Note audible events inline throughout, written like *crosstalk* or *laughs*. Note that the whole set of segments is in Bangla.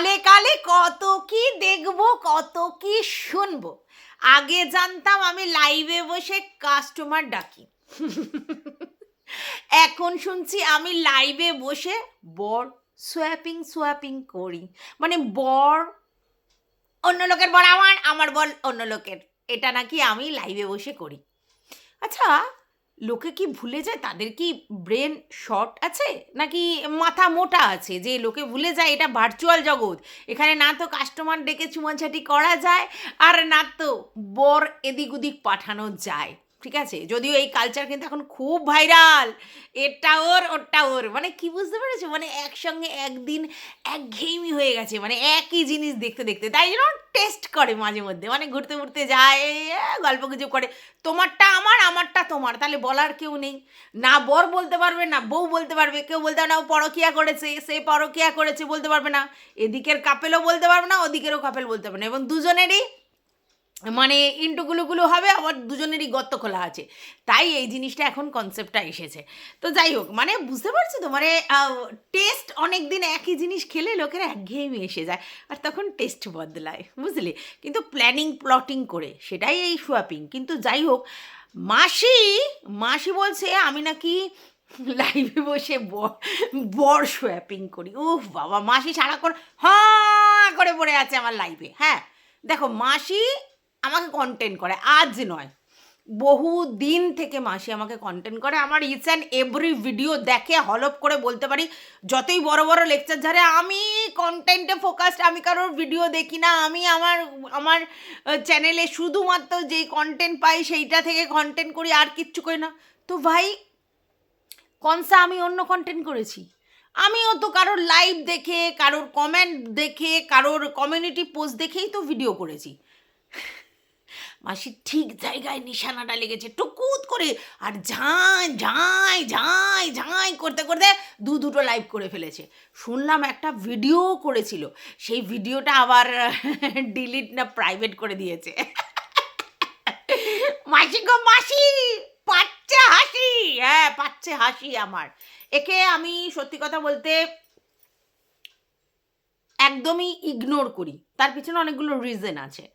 কালে কালে কত কি দেখব, কত কি শুনব। আগে জানতাম আমি লাইভে বসে কাস্টমার ডাকি। এখন শুনছি আমি লাইভে বসে বর সোয়াপিং সোয়াপিং করি। মানে বর অন্য লোকের বর আমার আমার বল অন্য লোকের। এটা নাকি আমি লাইভে বসে করি। আচ্ছা লোকে কি ভুলে যায়? তাদের কি ব্রেন শর্ট আছে? নাকি মাথা মোটা আছে? যে লোকে ভুলে যায় এটা ভার্চুয়াল জগৎ। এখানে না তো কাস্টমার ডেকে চুমাছাটি করা যায়, আর না তো বর এদিক ওদিক পাঠানো যায়। ঠিক আছে? যদিও এই কালচার কিন্তু এখন খুব ভাইরাল এটা ওর ওটা ওর। মানে কি বুঝতে পেরেছ? মানে একসঙ্গে একদিন একঘেয়েমি হয়ে গেছে। মানে একই জিনিস দেখতে দেখতে। তাই জন্য টেস্ট করে মাঝে মধ্যে। মানে ঘুরতে ঘুরতে যায় গল্প কিছু করে। তোমারটা আমার, আমারটা তোমার। তাহলে বলার কেউ নেই। না বর বলতে পারবে, না বউ বলতে পারবে। কেউ বলতে পারবে না, ও পরকিয়া করেছে, সে পরকিয়া করেছে বলতে পারবে না। এদিকের কাপেলও বলতে পারবে না, ওদিকেরও কাপেল বলতে পারবে না। এবং দুজনেরই মানে ইন্টুগুলোগুলো হবে, আবার দুজনেরই গর্ত খোলা আছে। তাই এই জিনিসটা এখন কনসেপ্টটা এসেছে। তো যাই হোক মানে বুঝতে পারছ তো? মানে টেস্ট অনেক দিন একই জিনিস খেলে লোকের একঘেয়েমি এসে যায়, আর তখন টেস্ট বদলায়, বুঝলি? কিন্তু প্ল্যানিং প্লটিং করে, সেটাই এই সোয়াপিং কিন্তু যাই হোক, মাসি মাসি বলছে, আমি নাকি লাইভে বসে বর সোয়াপিং করি। উফ বাবা, মাসি সারাক্ষণ হ্যাঁ করে পড়ে আছে আমার লাইভে হ্যাঁ? দেখো, মাসি আমাকে কন্টেন্ট করে, আজ নয়। বহু দিন থেকে মাসি আমাকে কন্টেন্ট করে, আমার ইচ অ্যান্ড এভরি ভিডিও দেখে, হলপ করে বলতে পারি, যতই বড় বড় লেকচার ঝাড়ে, আমি কন্টেন্টে ফোকাসড আমি কারোর ভিডিও দেখি না, আমি আমার আমার চ্যানেলে শুধুমাত্র যেই কন্টেন্ট পাই, সেইটা থেকে কন্টেন্ট করি, আর কিচ্ছু করি না। তো ভাই কনসা আমি অন্য কন্টেন্ট করেছি? আমিও তো কারোর লাইভ দেখে, কারোর কমেন্ট দেখে, কারোর কমিউনিটি পোস্ট দেখেই তো ভিডিও করেছি। মাসির ঠিক জায়গায় নিশানাটা লেগেছে। টুকুত করে আর ঝাঁই ঝাঁই ঝাঁই ঝাঁই করতে করতে দু দুটো লাইভ করে ফেলেছে। শুনলাম একটা ভিডিও করেছিল। সেই ভিডিওটা আবার *laughs* ডিলিট না প্রাইভেট করে দিয়েছে। *laughs* মাসি গো মাসি, পাচ্ছে হাসি। হ্যাঁ পাচ্ছে হাসি আমার। একে আমি সত্যি কথা বলতে একদমই ইগনোর করি। তার পিছনে অনেকগুলো রিজন আছে।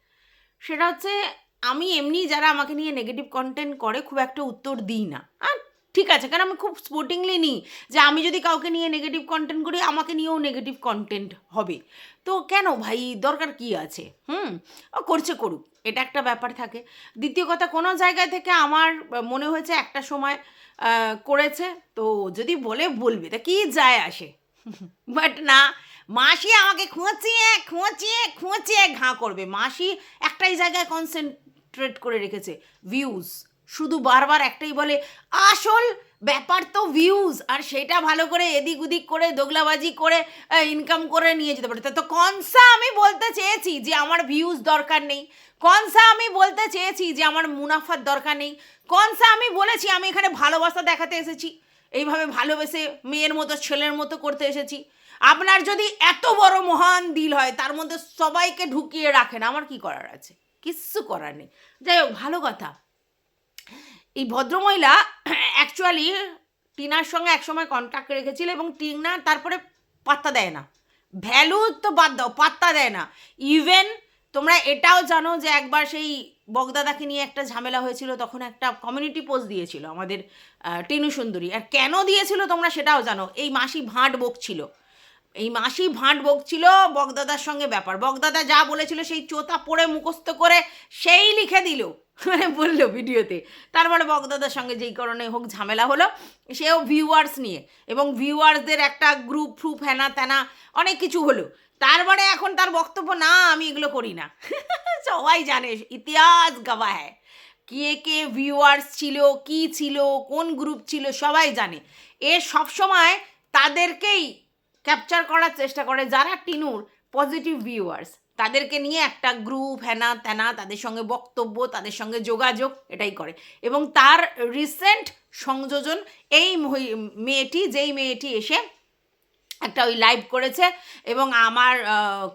সেটা হচ্ছে আমি এমনি যারা আমাকে নিয়ে নেগেটিভ কন্টেন্ট করে খুব একটা উত্তর দিই না। আর ঠিক আছে, কারণ আমি খুব স্পোর্টিংলি নিই যে আমি যদি কাউকে নিয়ে নেগেটিভ কন্টেন্ট করি, আমাকে নিয়েও নেগেটিভ কন্টেন্ট হবে। তো কেন ভাই? দরকার কি আছে? হুম? ও করছে করুক, এটা একটা ব্যাপার থাকে। দ্বিতীয় কথা, কোনো জায়গায় থেকে আমার মনে হয়েছে একটা সময় করেছে, তো যদি বলে, বলবে। তা কি যায় আসে? *laughs* বাট না, মাসি আমাকে খুঁচিয়ে খুঁচিয়ে খুঁচিয়ে ঘা করবে। মাসি একটাই জায়গায় কনসেন্ট্রেট করে রেখেছে ভিউজ শুধু বারবার একটাই বলে, আসল ব্যাপার তো ভিউজ আর সেটা ভালো করে এদিক ওদিক করে, দোগলাবাজি করে ইনকাম করে নিয়ে যেতে পারে। তো কনসা আমি বলতে চেয়েছি যে আমার ভিউজ দরকার নেই। কনসা আমি বলতে চেয়েছি যে আমার মুনাফার দরকার নেই। কনসা আমি বলেছি, আমি এখানে ভালোবাসা দেখাতে এসেছি। এইভাবে ভালোবেসে মেয়ের মতো, ছেলের মতো করতে এসেছি। আপনার যদি এত বড় মহান দিল হয়, তার মধ্যে সবাইকে ঢুকিয়ে রাখেন, আমার কি করার আছে? কিচ্ছু করার নেই। যাই হোক, ভালো কথা। এই ভদ্রমহিলা অ্যাকচুয়ালি টিনার সঙ্গে একসময় কন্ট্যাক্ট রেখেছিল এবং টিনা তারপরে পাত্তা দেয় না। ভ্যালু তো বাদ দাও, পাত্তা দেয় না। ইভেন তোমরা এটাও জানো যে একবার সেই বগদাদাকে নিয়ে একটা ঝামেলা হয়েছিল, তখন একটা কমিউনিটি পোস্ট দিয়েছিল আমাদের টিনু সুন্দরী আর কেন দিয়েছিল তোমরা সেটাও জানো। এই মাসি ভাঁট বকছিল। এই মাসি ভাঁট বকছিল, বগদাদার সঙ্গে ব্যাপার। বগদাদা যা বলেছিল সেই চোতা পড়ে মুখস্থ করে সেই লিখে দিল। মানে বলল ভিডিওতে। তারপরে বগদাদার সঙ্গে যেই কারণে হোক ঝামেলা হলো, সেও ভিউয়ার্স নিয়ে এবং ভিউয়ার্সদের একটা গ্রুপ ফ্রুপ হ্যানা ত্যানা অনেক কিছু হলো। তারপরে এখন তার বক্তব্য, না, আমি এগুলো করি না। *laughs* সবাই জানে, ইতিহাস গাওয়া হ্যায়। কে কে ভিউয়ার্স ছিল, কি ছিল, কোন গ্রুপ ছিল, সবাই জানে। এ সবসময় তাদেরকেই ক্যাপচার করার চেষ্টা করে যারা টিনুর পজিটিভ ভিউয়ার্স, তাদেরকে নিয়ে একটা গ্রুপ হ্যানা ত্যানা তাদের সঙ্গে বক্তব্য, তাদের সঙ্গে যোগাযোগ, এটাই করে। এবং তার রিসেন্ট সংযোজন এই মেয়েটি, যেই মেয়েটি এসে একটা ওই লাইভ করেছে এবং আমার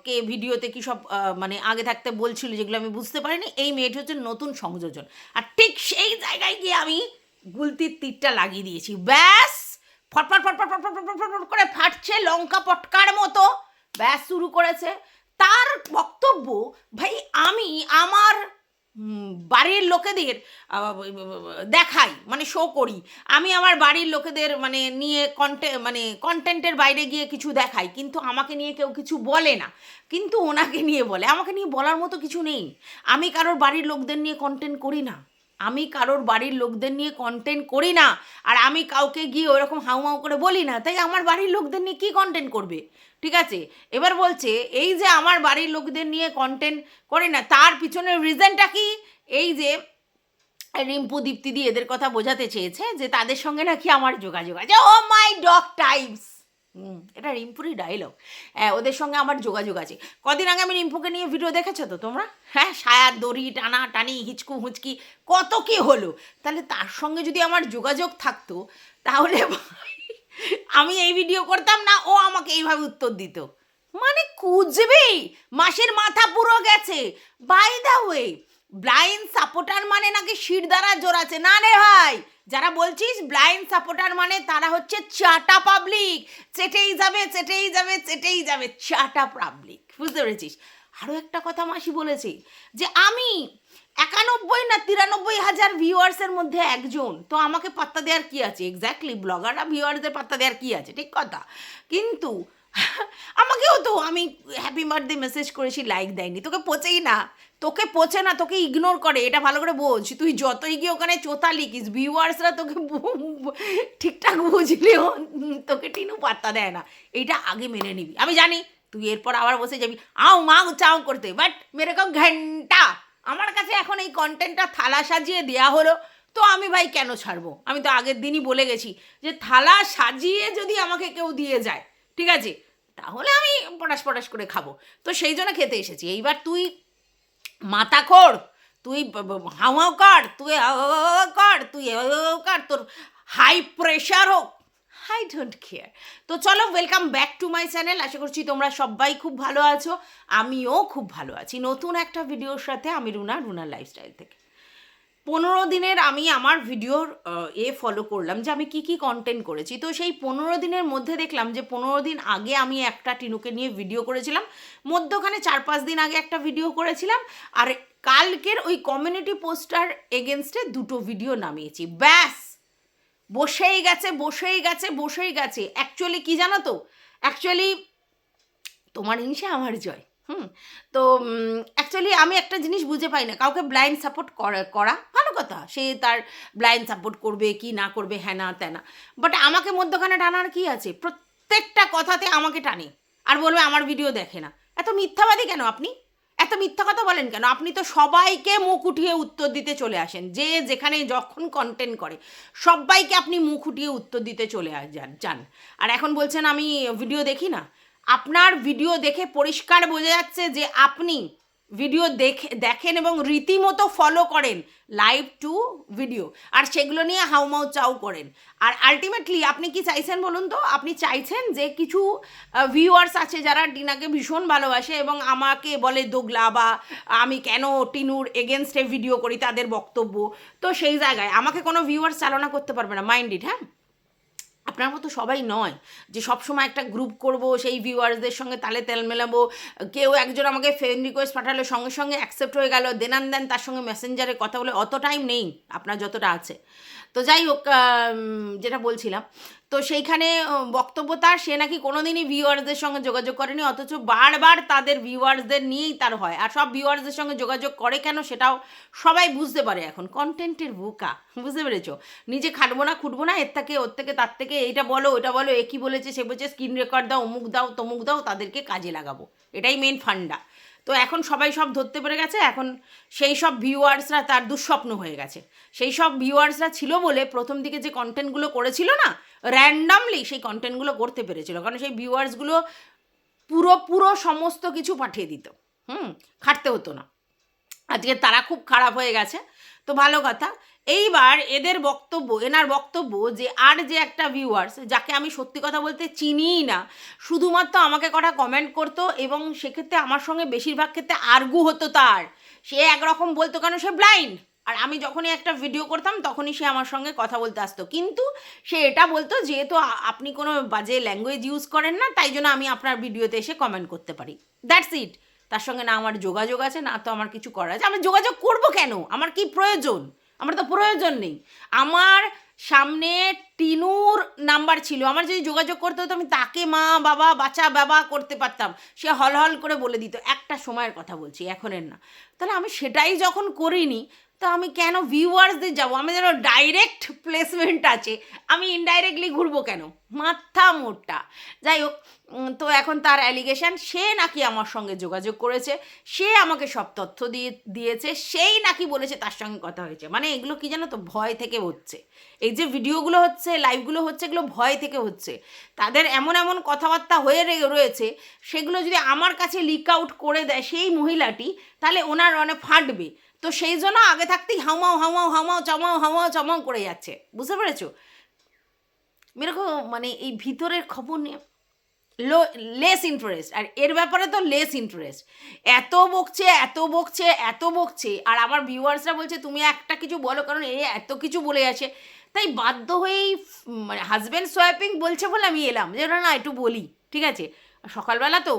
কে ভিডিওতে কি সব মানে আগে থাকতে বলছিল যেগুলো আমি বুঝতে পারিনি, এই মেয়েটি হচ্ছে নতুন সংযোজন। আর ঠিক সেই জায়গায় গিয়ে আমি গুলতির তীরটা লাগিয়ে দিয়েছি। ব্যাস! ফটফট ফটফট ফটফট ফটফট করে ফাটছে লঙ্কা পটকার মতো। ব্যাস, শুরু করেছে। তার বক্তব্য, ভাই, আমি আমার বাড়ির লোকেদের দেখাই মানে শো করি। আমি আমার বাড়ির লোকেদের মানে নিয়ে কন্টে মানে কন্টেন্টের বাইরে গিয়ে কিছু দেখাই। কিন্তু আমাকে নিয়ে কেউ কিছু বলে না। কিন্তু ওনাকে নিয়ে বলে। আমাকে নিয়ে বলার মতো কিছু নেই। আমি কারোর বাড়ির লোকদের নিয়ে কন্টেন্ট করি না। আমি কারোর বাড়ির লোকদের নিয়ে কন্টেন্ট করি না, আর আমি কাউকে গিয়ে ওরকম হাউমাউ করে বলি না, তাই আমার বাড়ির লোকদের নিয়ে কী কন্টেন্ট করবে? ঠিক আছে? এবার বলছে, এই যে আমার বাড়ির লোকদের নিয়ে কন্টেন্ট করে না, তার পিছনের রিজনটা কি? এই যে রিম্পু দীপ্তি দিয়ে এদের কথা বোঝাতে চেয়েছে যে তাদের সঙ্গে নাকি আমার যোগাযোগ আছে। ও মাই ডগ টাইমস এটা রিম্পুরই ডায়লগ হ্যাঁ ওদের সঙ্গে আমার যোগাযোগ আছে। কদিন আগে আমি রিম্পুকে নিয়ে ভিডিও দেখেছ তো তোমরা? হ্যাঁ সায়ার দড়ি, টানা, টানি, হিচকু, হুঁচকি, কত কি হলো? তাহলে তার সঙ্গে যদি আমার যোগাযোগ থাকতো, তাহলে আমি এই ভিডিও করতাম না, ও আমাকে এইভাবে উত্তর দিত। মানে কুজবেই মাসের মাথা পুরো গেছে। By the way blind supporter মানে নাকি শির দ্বারা জোরাছে না রে ভাই, যারা বলছিস ব্লাইন্ড সাপোর্টার মানে তারা হচ্ছে চাটা পাবলিক চেটেই যাবে চেটেই যাবে চেটেই যাবে, চাটা পাবলিক বুঝতে পেরেছিস? আরও একটা কথা মাসি বলেছে যে আমি একানব্বই না তিরানব্বই হাজার ভিউয়ার্সের মধ্যে একজন। তো আমাকে পাত্তা দেওয়ার কী আছে? এক্স্যাক্টলি ব্লগাররা ভিউয়ার্সদের পাত্তা দেওয়ার কী আছে? ঠিক কথা। কিন্তু আমাকেও তো, আমি হ্যাপি বার্থডে মেসেজ করেছি লাইক দেয়নি। তোকে পচেই না, তোকে পচে না, তোকে ইগনোর করে, এটা ভালো করে বোঝ। তুই যতই গিয়ে ওখানে চোতা লিখিস ভিউয়ার্সরা তোকে ঠিকঠাক বুঝলেও তোকে টিনু পাত্তা দেয় না। এইটা আগে মেনে নিবি। আমি জানি, তুই এরপর আবার বসে যাবি আও মাও চাও করতে। বাট মেরে কম ঘণ্টা। আমার কাছে এখন এই কন্টেন্টটা থালা সাজিয়ে দেয়া হলো, তো আমি ভাই কেন ছাড়বো? আমি তো আগের দিনই বলে গেছি যে থালা সাজিয়ে যদি আমাকে কেউ দিয়ে যায় ঠিক আছে? তাহলে আমি পটাশ পটাশ করে খাব। তো সেই জন্য খেতে এসেছি। এইবার তুই মাথা খোর তুই হাওয়াও কর তুই কর তুই কর তোর হাই প্রেশার হোক। আই ডোন্ট কেয়ার তো চলো welcome back to my channel আশা করছি তোমরা সবাই খুব ভালো আছো। আমিও খুব ভালো আছি। নতুন একটা ভিডিওর সাথে আমি রুনা রুনার লাইফস্টাইল থেকে। পনেরো দিনের আমি আমার ভিডিওর এ ফলো করলাম যে আমি কি কি কন্টেন্ট করেছি। তো সেই পনেরো দিনের মধ্যে দেখলাম যে পনেরো দিন আগে আমি একটা টিনুকে নিয়ে ভিডিও করেছিলাম। মধ্যখানে চার পাঁচ দিন আগে একটা ভিডিও করেছিলাম। আর কালকের ওই কমিউনিটি পোস্টার এগেনস্টে দুটো ভিডিও নামিয়েছি। ব্যাস! বসেই গেছে বসেই গেছে বসেই গেছে। অ্যাকচুয়ালি কি জানো তো? অ্যাকচুয়ালি তোমার হিংসে আমার জয়। হুম? তো অ্যাকচুয়ালি আমি একটা জিনিস বুঝে পাই না। কাউকে ব্লাইন্ড সাপোর্ট করা। কথা, সে তার ব্লাইন্ড সাপোর্ট করবে কি না করবে হ্যাঁ না তেনা বাট আমাকে মধ্যখানে টানার কি আছে? প্রত্যেকটা কথাতে আমাকে টানে। আর বলবে, আমার ভিডিও দেখে না। এত মিথ্যাবাদী কেন আপনি? এত মিথ্যা কথা বলেন কেন? আপনি তো সবাইকে মুখ উঠিয়ে উত্তর দিতে চলে আসেন। যে যেখানে যখন কন্টেন্ট করে সবাইকে আপনি মুখ উঠিয়ে উত্তর দিতে চলে যান যান। আর এখন বলছেন, আমি ভিডিও দেখি না? আপনার ভিডিও দেখে পরিষ্কার বোঝা যাচ্ছে যে আপনি ভিডিও দেখে, দেখেন এবং রীতিমতো ফলো করেন লাইভ টু ভিডিও আর সেগুলো নিয়ে হাউমাউ চাউ করেন। আর আলটিমেটলি আপনি কি চাইছেন বলুন তো? আপনি চাইছেন যে কিছু ভিউয়ার্স আছে যারা টিনাকে ভীষণ ভালোবাসে এবং আমাকে বলে দোগলা বা আমি কেন টিনুর এগেনস্টে ভিডিও করি তাদের বক্তব্য। তো সেই জায়গায় আমাকে কোনো ভিউয়ার্স চালনা করতে পারবে না মাইন্ড ইট হ্যাঁ? আপনার মতো সবাই নয় যে সবসময় একটা গ্রুপ করব, সেই ভিউয়ার্সদের সঙ্গে তালে তেল মেলাবো, কেউ একজন আমাকে ফ্রেন্ড রিকোয়েস্ট পাঠালো, সঙ্গে সঙ্গে অ্যাকসেপ্ট হয়ে গেল দেনান দেন তার সঙ্গে মেসেঞ্জারে কথা বলে, অত টাইম নেই, আপনার যতটা আছে। তো যাই হোক যেটা বলছিলাম তো সেইখানে বক্তব্য তার, সে নাকি কোনোদিনই ভিউয়ার্সদের সঙ্গে যোগাযোগ করেনি, অথচ বারবার তাদের ভিউয়ার্সদের নিয়েই তার হয়। আর সব ভিউয়ার্সদের সঙ্গে যোগাযোগ করে কেন সেটাও সবাই বুঝতে পারে এখন। কন্টেন্টের বোকা, বুঝতে পেরেছ? নিজে খাটবো না, খুঁটবো না, এর থেকে, ওর থেকে, তার থেকে, এইটা বলো ওটা বলো, এ কী বলেছে, সে বলছে স্ক্রিন রেকর্ড দাও, অমুক দাও, তমুক দাও, তাদেরকে কাজে লাগাবো। এটাই মেন ফান্ডা তো এখন সবাই সব ধরতে পেরে গেছে, এখন সেই সব ভিউয়ার্সরা তার দুঃস্বপ্ন হয়ে গেছে। সেই সব ভিউয়ার্সরা ছিল বলে প্রথম দিকে যে কন্টেন্টগুলো করেছিল না র্যান্ডামলি সেই কন্টেন্টগুলো করতে পেরেছিল। কারণ সেই ভিউয়ার্সগুলো পুরো পুরো সমস্ত কিছু পাঠিয়ে দিত। হুম, খাটতে হতো না। আজকে তারা খুব খারাপ হয়ে গেছে। তো ভালো কথা। এইবার এদের বক্তব্য, এনার বক্তব্য যে আর যে একটা ভিউয়ার্স যাকে আমি সত্যি কথা বলতে চিনিই না, শুধুমাত্র আমাকে কটা কমেন্ট করতো এবং সেক্ষেত্রে আমার সঙ্গে বেশিরভাগ ক্ষেত্রে আর্গু হতো তার। সে একরকম বলতো কেন? সে ব্লাইন্ড আর আমি যখনই একটা ভিডিও করতাম, তখনই সে আমার সঙ্গে কথা বলতে আসতো। কিন্তু সে এটা বলতো, যেহেতু আপনি কোনো বাজে ল্যাঙ্গুয়েজ ইউজ করেন না, তাই জন্য আমি আপনার ভিডিওতে এসে কমেন্ট করতে পারি। দ্যাটস ইট তার সঙ্গে না আমার যোগাযোগ আছে, না তো আমার কিছু করা আছে। আমি যোগাযোগ করব কেন? আমার কি প্রয়োজন? আমার তো প্রয়োজন নেই। আমার সামনে টিনুর নাম্বার ছিল। আমার যদি যোগাযোগ করতে হতো, আমি তাকে মা, বাবা বাচ্চা বাবা করতে পারতাম। সে হল হল করে বলে দিত। একটা সময়ের কথা বলছি এখনের না। তাহলে আমি সেটাই যখন করিনি তো আমি কেন ভিউয়ার্সদের যাব? আমি যেন ডাইরেক্ট প্লেসমেন্ট আছে। আমি ইনডাইরেক্টলি ঘুরবো কেন? মাথা মোটা। যাই হোক তো এখন তার অ্যালিগেশন সে নাকি আমার সঙ্গে যোগাযোগ করেছে, সে আমাকে সব তথ্য দিয়ে, দিয়েছে, সেই নাকি বলেছে তার সঙ্গে কথা হয়েছে। মানে এগুলো কি জানো তো, ভয় থেকে হচ্ছে। এই যে ভিডিওগুলো হচ্ছে লাইভগুলো হচ্ছে, এগুলো ভয় থেকে হচ্ছে। তাদের এমন এমন কথাবার্তা হয়ে রয়েছে, সেগুলো যদি আমার কাছে লিক আউট করে দেয় সেই মহিলাটি, তাহলে ওনার মানে ফাটবে। তো সেই জন্য আগে থাকতেই হামাও হামাও হামাও চামাও হামাও চামাও করে যাচ্ছে। বুঝতে পেরেছ? মেরকম মানে এই ভিতরের খবর নিয়ে লো লেস ইন্টারেস্ট আর এর ব্যাপারে তো লেস ইন্টারেস্ট এত বকছে এত বকছে এত বকছে, আর আমার ভিউয়ার্সরা বলছে, তুমি একটা কিছু বলো, কারণ এ এত কিছু বলে আছে তাই বাধ্য হয়েই মানে হাজব্যান্ড সোয়াইপিং বলছে বলে আমি এলাম, যে না একটু বলি, ঠিক আছে? সকালবেলা তো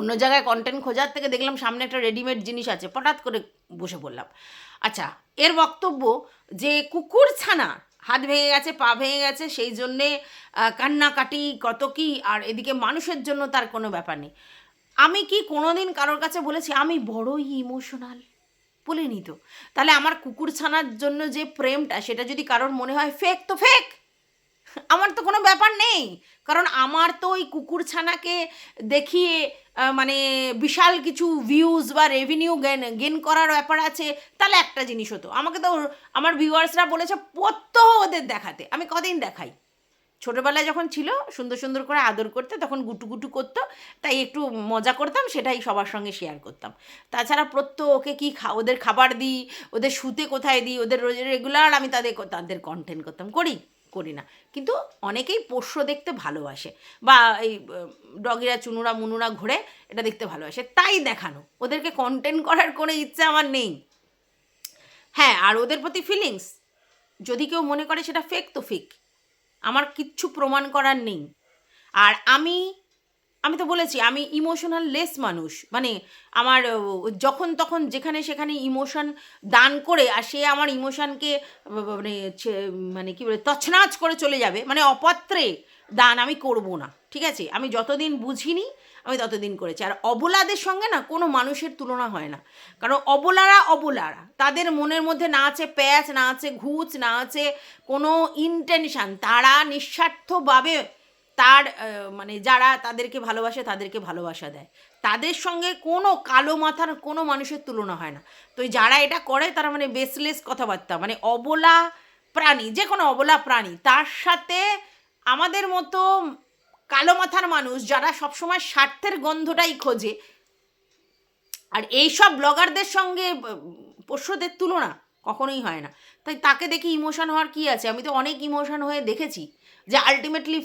অন্য জায়গায় কন্টেন্ট খোঁজার থেকে দেখলাম সামনে একটা রেডিমেড জিনিস আছে, হঠাৎ করে বসে পড়লাম। আচ্ছা এর বক্তব্য যে কুকুর ছানা, হাত ভেঙে গেছে, পা ভেঙে গেছে, সেই জন্যে কান্নাকাটি কত কি, আর এদিকে মানুষের জন্য তার কোনো ব্যাপার নেই। আমি কি কোনোদিন কারোর কাছে বলেছি, আমি বড়ই ইমোশনাল বলিনি তো। তাহলে আমার কুকুর ছানার জন্য যে প্রেমটা, সেটা যদি কারোর মনে হয় ফেক তো ফেক আমার তো কোনো ব্যাপার নেই। কারণ আমার তো ওই কুকুর ছানাকে দেখিয়ে মানে বিশাল কিছু ভিউজ বা রেভিনিউ গেন গেন করার ব্যাপার আছে, তাহলে একটা জিনিস হতো। আমাকে তো আমার ভিউয়ার্সরা বলেছে প্রত্যহ ওদের দেখাতে। আমি কদিন দেখাই। ছোটোবেলায় যখন ছিল, সুন্দর সুন্দর করে আদর করতে, তখন গুটু গুটু করতো, তাই একটু মজা করতাম, সেটাই সবার সঙ্গে শেয়ার করতাম। তাছাড়া প্রত্যহ ওকে কি খা, ওদের খাবার দিই, ওদের শুতে কোথায় দিই, ওদের রেগুলার আমি তাদের তাদের কন্টেন্ট করতাম, করি। করি না। কিন্তু অনেকেই পোষ্য দেখতে ভালোবাসে বা এই ডগিরা, চুনুরা, মুনুরা ঘুরে এটা দেখতে ভালোবাসে। তাই দেখানো। ওদেরকে কন্টেন্ট করার কোনো ইচ্ছা আমার নেই। হ্যাঁ আর ওদের প্রতি ফিলিংস যদি কেউ মনে করে সেটা ফেক তো ফেক আমার কিচ্ছু প্রমাণ করার নেই। আর আমি আমি তো বলেছি, আমি ইমোশনাল লেস মানুষ। মানে আমার যখন তখন যেখানে সেখানে ইমোশন দান করে আর সে আমার ইমোশনকে মানে মানে কি বলে, তছনাছ করে চলে যাবে। মানে অপাত্রে দান আমি করব না, ঠিক আছে? আমি যতদিন বুঝিনি, আমি ততদিন করেছি। আর অবলাদের সঙ্গে না কোনো মানুষের তুলনা হয় না। কারণ অবলারা অবলারা। তাদের মনের মধ্যে না আছে প্যাচ, না আছে ঘুচ, না আছে কোনো ইন্টেনশান তারা নিঃস্বার্থভাবে তার মানে যারা তাদেরকে ভালোবাসে, তাদেরকে ভালোবাসা দেয়। তাদের সঙ্গে কোনো কালো মাথার কোনো মানুষের তুলনা হয় না। তো যারা এটা করে, তারা মানে বেসলেস কথাবার্তা মানে অবলা প্রাণী, যে কোনো অবলা প্রাণী। তার সাথে আমাদের মতো কালো মাথার মানুষ যারা সবসময় স্বার্থের গন্ধটাই খোঁজে, আর এইসব ব্লগারদের সঙ্গে পোষ্যদের তুলনা কখনোই হয় না। তাই তাকে দেখে ইমোশন হওয়ার কি আছে? আমি তো অনেক ইমোশন হয়ে দেখেছি। যে আলটিমেটলি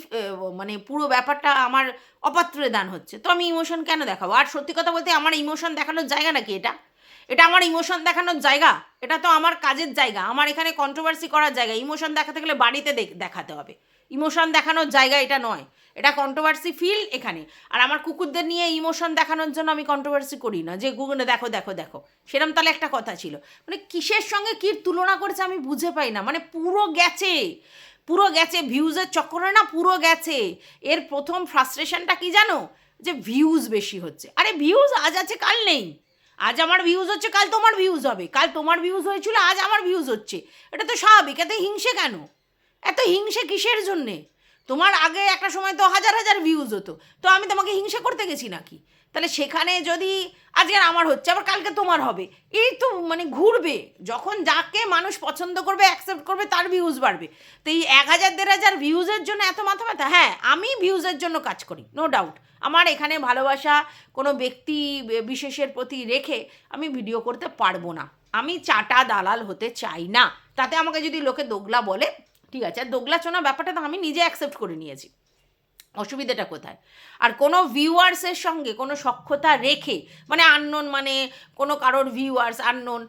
মানে পুরো ব্যাপারটা আমার অপাত্রে দান হচ্ছে। তো আমি ইমোশন কেন দেখাবো? আর সত্যি কথা বলতে আমার ইমোশন দেখানোর জায়গা নাকি এটা? এটা আমার ইমোশন দেখানোর জায়গা? এটা তো আমার কাজের জায়গা। আমার এখানে কন্ট্রোভার্সি করার জায়গা। ইমোশন দেখাতে গেলে বাড়িতে দেখাতে হবে। ইমোশন দেখানোর জায়গা এটা নয়। এটা কন্ট্রোভার্সি ফিল এখানে। আর আমার কুকুরদের নিয়ে ইমোশন দেখানোর জন্য আমি কন্ট্রোভার্সি করি না। যে গুগলে দেখো দেখো দেখো। সেরম তাহলে একটা কথা ছিল। মানে কিসের সঙ্গে কী তুলনা করেছে আমি বুঝে পাই না। মানে পুরো গেছে। পুরো গেছে ভিউজের চক্করে না, পুরো গেছে। এর প্রথম ফ্রাস্ট্রেশনটা কি জানো? যে ভিউজ বেশি হচ্ছে। আরে ভিউজ আজ আছে, কাল নেই। আজ আমার ভিউজ হচ্ছে, কাল তোমার ভিউজ হবে। কাল তোমার ভিউজ হয়েছিল, আজ আমার ভিউজ হচ্ছে। এটা তো স্বাভাবিক, এত হিংসে কেন? এত হিংসে কিসের জন্যে? তোমার আগে একটা সময় তো হাজার হাজার ভিউজ হতো। তো আমি তোমাকে হিংসা করতে গেছি নাকি? তাহলে সেখানে যদি আজকে আমার হচ্ছে, আবার কালকে তোমার হবে। এই তো মানে ঘুরবে। যখন যাকে মানুষ পছন্দ করবে অ্যাকসেপ্ট করবে, তার ভিউজ বাড়বে। তো এই এক হাজার, দেড় হাজার ভিউজের জন্য এত মাথা ব্যথা হ্যাঁ আমি ভিউজের জন্য কাজ করি নো ডাউট আমার এখানে ভালোবাসা কোনো ব্যক্তি বিশেষের প্রতি রেখে আমি ভিডিও করতে পারব না। আমি চাটা দালাল হতে চাই না। তাতে আমাকে যদি লোকে দোগলা বলে, ঠিক আছে আর দোগলা চোনা ব্যাপারটা তো আমি নিজে অ্যাকসেপ্ট করে নিয়েছি। অসুবিধাটা কোথায়? আর কোনো ভিউয়ার্সের সঙ্গে কোনো সক্ষতা রেখে মানে আননোন মানে কোনো কারোর ভিউয়ার্স আননোন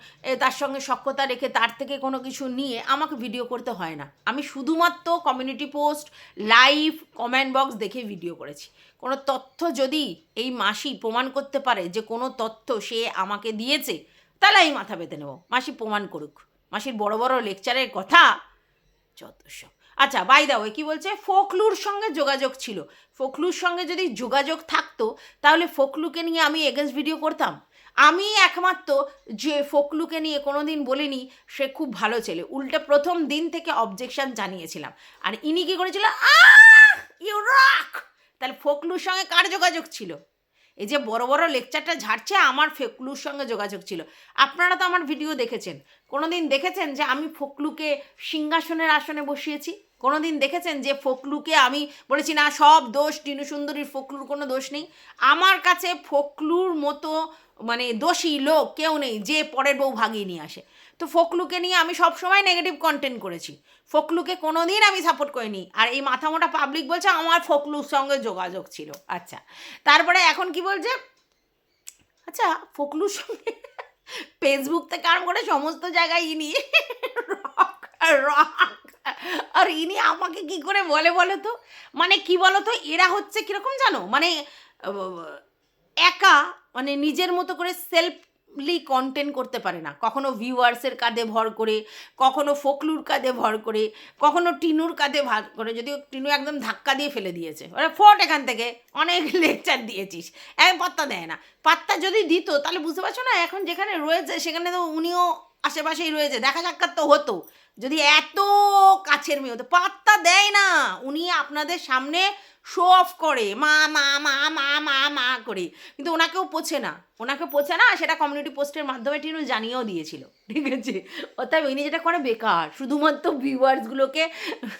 তার সঙ্গে সক্ষতা রেখে তার থেকে কোনো কিছু নিয়ে আমাকে ভিডিও করতে হয় না। আমি শুধুমাত্র community post live comment box দেখে ভিডিও করেছি। কোনো তথ্য যদি এই মাসি প্রমাণ করতে পারে যে কোনো তথ্য সে আমাকে দিয়েছে, তাহলে আমি মাথা পেতে নেব। মাসি প্রমাণ করুক। মাসির বড় বড় লেকচারের কথা, যত সব। আচ্ছা বাই দা ওই কী বলছে? ফোকলুর সঙ্গে যোগাযোগ ছিল। ফোকলুর সঙ্গে যদি যোগাযোগ থাকতো, তাহলে ফোকলুকে নিয়ে আমি এগেন্স্ট ভিডিও করতাম। আমি একমাত্র যে ফোকলুকে নিয়ে কোনো দিন বলিনি, সে খুব ভালো ছেলে। উল্টে প্রথম দিন থেকে অবজেকশন জানিয়েছিলাম। আর ইনি কী করেছিল? ইউ রক তাহলে ফোকলুর সঙ্গে কার যোগাযোগ ছিল? এই যে বড় বড় লেকচারটা ঝাড়ছে, আমার ফোকলুর সঙ্গে যোগাযোগ ছিল। আপনারা তো আমার ভিডিও দেখেছেন। কোনো দিন দেখেছেন যে আমি ফকলুকে সিংহাসনের আসনে বসিয়েছি? কোনো দিন দেখেছেন যে ফকলুকে আমি বলেছি, না, সব দোষ টিনু সুন্দরীর, ফোকলুর কোনো দোষ নেই। আমার কাছে ফকলুর মতো মানে দোষী লোক কেউ নেই, যে পরের বউ ভাগিয়ে নিয়ে আসে। তো ফোকলুকে নিয়ে আমি সবসময় নেগেটিভ কন্টেন্ট করেছি। ফোকলুকে কোনো দিন আমি সাপোর্ট করিনি। আর এই মাথা মোটা পাবলিক বলছে আমার ফোকলুর সঙ্গে যোগাযোগ ছিল। আচ্ছা তারপরে এখন কি বলছে? আচ্ছা ফোকলুর সঙ্গে *laughs* ফেসবুক থেকে আরম্ভ করে সমস্ত জায়গায় ইনি *laughs* রক রক আর ইনি আমাকে কি করে বলে বলো তো? মানে কি বলো তো? এরা হচ্ছে কীরকম জানো? মানে একা মানে নিজের মতো করে সেলফলি কন্টেন্ট করতে পারে না। কখনো ভিউয়ার্সের কাঁধে ভর করে, কখনো ফোকলুর কাঁধে ভর করে, কখনো টিনুর কাঁধে ভর করে, যদিও টিনু একদম ধাক্কা দিয়ে ফেলে দিয়েছে। ওরা ফোট এখান থেকে অনেক *laughs* লেকচার দিয়েছিস। এক পাত্তা দেয় না। পাত্তা যদি দিত, তাহলে বুঝতে পারছ না, এখন যেখানে রয়েছে, সেখানে তো উনিও আশেপাশেই রয়েছে, দেখা সাক্ষাৎ তো হতো। যদি এত কাছের মেয়ে হতো, পাত্তা দেয় না। উনি আপনাদের সামনে শো অফ করে, মা মা মা মা মা মা করে। কিন্তু ওনাকেও পোছে না। ওনাকে পোছে না, সেটা কমিউনিটি পোস্টের মাধ্যমে টিনু জানিয়েও দিয়েছিল। ঠিক আছে? অর্থাৎ উনি যেটা করে, বেকার। শুধুমাত্র ভিউয়ার্সগুলোকে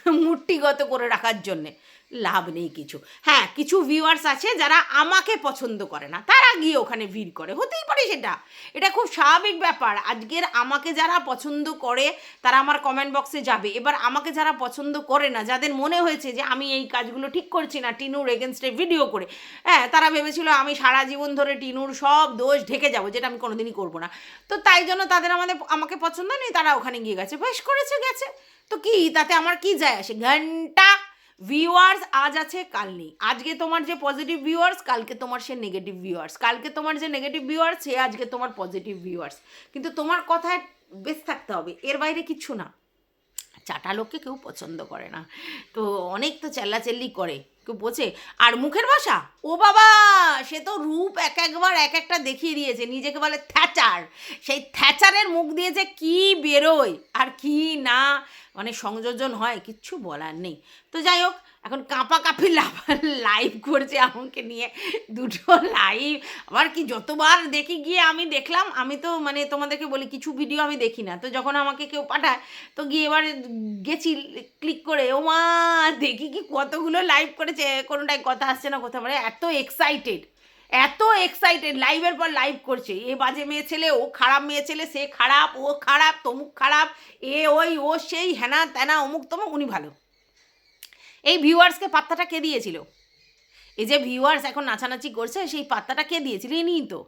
মূর্তিগত করে রাখার জন্যে। লাভ নেই কিছু। হ্যাঁ কিছু ভিউয়ার্স আছে যারা আমাকে পছন্দ করে না, তারা গিয়ে ওখানে ভিড় করে। হতেই পারে সেটা। এটা খুব স্বাভাবিক ব্যাপার। আজকের আমাকে যারা পছন্দ করে, তারা আমার কমেন্ট বক্সে যাবে। এবার আমাকে যারা পছন্দ করে না, যাদের মনে হয়েছে যে আমি এই কাজগুলো ঠিক করছি না, টিনুর এগেনস্টে ভিডিও করে হ্যাঁ তারা ভেবেছিল আমি সারা জীবন ধরে টিনুর সব দোষ ঢেকে যাব, যেটা আমি কোনোদিনই করব না। তো তাই জন্য তাদের আমাদের, আমাকে পছন্দ নেই, তারা ওখানে গিয়ে গেছে। বেশ করেছে গেছে। তো কি, তাতে আমার কি যায় আসে? ঘণ্টা ভিউয়ার্স আজ আছে, কাল নেই। আজকে তোমার যে পজিটিভ ভিউয়ার্স কালকে তোমার সে নেগেটিভ ভিউয়ার্স কালকে তোমার যে নেগেটিভ ভিউয়ার্স সে আজকে তোমার পজিটিভ ভিউয়ার্স কিন্তু তোমার কথায় বেশ থাকতে হবে, এর বাইরে কিছু না। চাটা লোককে কেউ পছন্দ করে না। তো অনেক তো চেল্লাচেল্লি করে। কেউ বোঝে। আর মুখের ভাষা? ও বাবা, সে তো রূপ এক একবার এক একটা দেখিয়ে দিয়েছে। নিজেকে বলে থ্যাচার। সেই থ্যাচারের মুখ দিয়ে যে কী বেরোয় আর কি না মানে সংযোজন হয়, কিচ্ছু বলার নেই। তো যাই হোক এখন কাঁপা কাঁপি লাইভ করছে আমাকে নিয়ে। দুটো লাইভ আবার কি, যতবার দেখি, গিয়ে আমি দেখলাম, আমি তো মানে তোমাদেরকে বলি, কিছু ভিডিও আমি দেখি না। তো যখন আমাকে কেউ পাঠায়, তো গিয়ে এবার গেছি ক্লিক করে, ও মা, দেখি কি কতগুলো লাইভ করেছে। কোনোটাই কথা আসছে না কোথাও মানে এত এক্সাইটেড এত এক্সাইটেড লাইভের পর লাইভ করছে। এ বাজে মেয়ে ছেলে, ও খারাপ মেয়ে ছেলে, সে খারাপ, ও খারাপ, তমুক খারাপ, এ ওই, ও সেই হ্যানা ত্যানা অমুক তমুক, উনি ভালো। এই ভিউয়ার্সকে পাত্তাটা কে দিয়েছিল? এই যে ভিউয়ার্স এখন নাচানাচি করছে, সেই পাত্তাটা কে দিয়েছিল? ইনিই তো।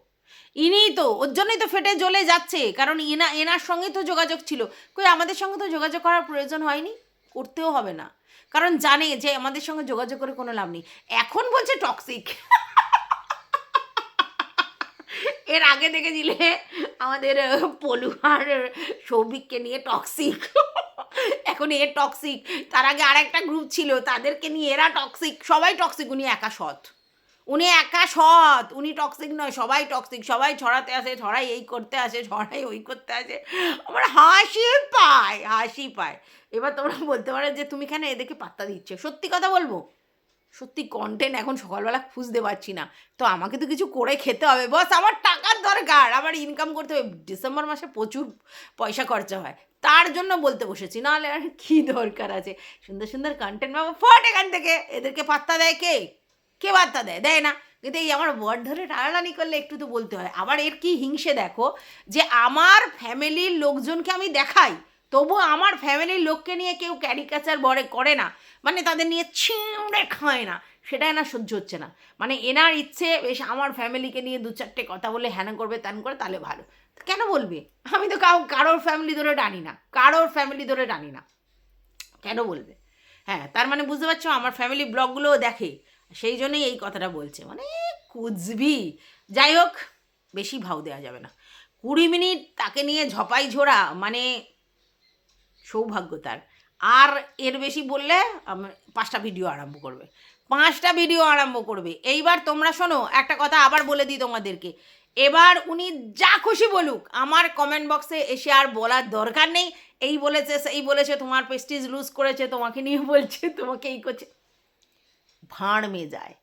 ইনিই তো, ওর জন্যই তো ফেটে জ্বলে যাচ্ছে, কারণ এনা, এনার সঙ্গে তো যোগাযোগ ছিল। কই, আমাদের সঙ্গে তো যোগাযোগ করার প্রয়োজন হয়নি? করতেও হবে না। কারণ জানে যে আমাদের সঙ্গে যোগাযোগ করে কোনো লাভ নেই। এখন বলছে টক্সিক *laughs* এর আগে দেখেছিলে আমাদের পলু আর সৌভিককে নিয়ে টক্সিক এখন এ টক্সিক তার আগে আরেকটা গ্রুপ ছিল, তাদেরকে নিয়ে এরা টক্সিক সবাই টক্সিক উনি একা সৎ। উনি একা সৎ, উনি টক্সিক নয়, সবাই টক্সিক সবাই ছড়াতে আসে, ছড়াই এই করতে আসে, ছড়াই ওই করতে আসে। আমার হাসি পায় হাসি পায়। এবার তোমরা বলতে পারো যে, তুমি কেন এদেরকে পাত্তা দিচ্ছে? সত্যি কথা বলব? সত্যি কন্টেন্ট এখন সকালবেলা খুঁজতে পারছি না। তো আমাকে তো কিছু করে খেতে হবে। বস, আমার টাকার দরকার। আমার ইনকাম করতে হবে। ডিসেম্বর মাসে প্রচুর পয়সা খরচা হয়। তার জন্য বলতে বসেছি। নাহলে আর কী দরকার আছে? সুন্দর সুন্দর কন্টেন্ট বাবা ফট এখান থেকে। এদেরকে পাত্তা দেয় কে? কে পাত্তা দেয়? দেয় না। কিন্তু এই আমার ওয়ার্ড ধরে টানাটানি করলে একটু তো বলতে হয়। আবার এর কি হিংসে দেখো? যে আমার ফ্যামিলির লোকজনকে আমি দেখাই। তবু আমার ফ্যামিলির লোককে নিয়ে কেউ ক্যারিকাচার বড়ে করে না। মানে তাদের নিয়ে ছিঁড়ে খায় না। সেটা না সহ্য হচ্ছে না। মানে এনার ইচ্ছে বেশ আমার ফ্যামিলিকে নিয়ে দু চারটে কথা বলে হ্যানা করবে ত্যান করে তাহলে ভালো। কেন বলবে? আমি তো কাউ, কারোর ফ্যামিলি ধরে টানি না। কারোর ফ্যামিলি ধরে টানি না। কেন বলবে? হ্যাঁ তার মানে বুঝতে পারছ, আমার ফ্যামিলি ব্লগগুলোও দেখে। সেই জন্যই এই কথাটা বলছে। মানে কুচবি যাই হোক, বেশি ভাও দেওয়া যাবে না। কুড়ি মিনিট তাকে নিয়ে ঝপাই ঝোড়া মানে সৌভাগ্য তার। আর এর বেশি বললে পাঁচটা ভিডিও আরম্ভ করবে। পাঁচটা ভিডিও আরম্ভ করবে। এইবার তোমরা শোনো, একটা কথা আবার বলে দিই তোমাদেরকে। এবার উনি যা খুশি বলুক, আমার কমেন্ট বক্সে এসে আর বলার দরকার নেই। এই বলেছে, সেই বলেছে, তোমার পেস্টিজ লুজ করেছে, তোমাকে নিয়ে বলছে, তোমাকে এই করছে। ভাঁড় মে যায়